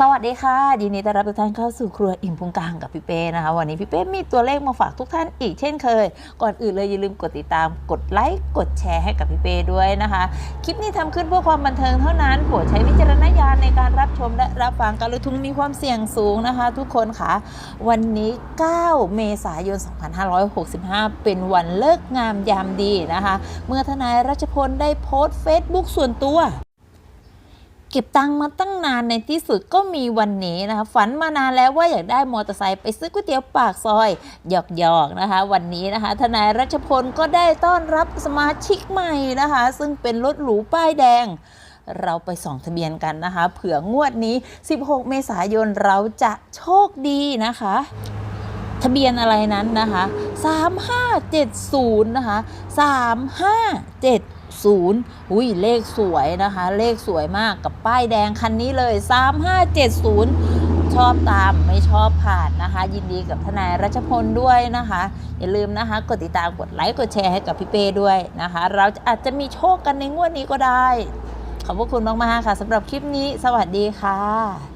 สวัสดีค่ะยินดีต้อนรับทุกท่านเข้าสู่ครัวอิ่มพุงกลางกับพี่เป้นะคะ วันนี้พี่เป้มีตัวเลขมาฝากทุกท่านอีกเช่นเคย ก่อนอื่นเลยอย่าลืมกดติดตามกดไลค์กดแชร์ให้กับพี่เป้ด้วยนะคะ คลิปนี้ทำขึ้นเพื่อความบันเทิงเท่านั้นโปรดใช้วิจารณญาณในการรับชมและรับฟังการลงทุนมีความเสี่ยงสูงนะคะ ทุกคนค่ะ วันนี้ 9 เมษายน 2565 เป็นวันเลิกงามยามดีนะคะ เมื่อทนายรัชพลได้โพสต์เฟซบุ๊กส่วนตัว ก็บตังค์มาตั้งนานในที่สุดก็มีวันนี้นะคะฝันมานานแล้วว่าอยากได้มอเตอร์ไซค์ไปซื้อก๋วยเตี๋ยวปากซอยหยอกๆนะคะ วันนี้นะคะ ทนายรัชพลก็ได้ต้อนรับสมาชิกใหม่นะคะ ซึ่งเป็นรถหรูป้ายแดงเราไปส่องทะเบียนกันนะคะ เผื่องวดนี้ 16 เมษายนเราจะโชคดีนะคะ ทะเบียนอะไรนั้นนะคะ 3570 นะคะ 3570 อุ้ยเลขสวยนะคะ เลขสวยมากกับป้ายแดงคันนี้เลย 3570 ชอบตามไม่ชอบผ่านนะคะ ยินดีกับทนายรัชพลด้วยนะคะ อย่าลืมนะคะ กดติดตามกดไลค์กดแชร์ให้กับพี่เป้ด้วยนะคะ เราอาจจะมีโชคกันในงวดนี้ก็ได้ ขอบพระคุณมากๆค่ะสำหรับคลิปนี้ สวัสดีค่ะ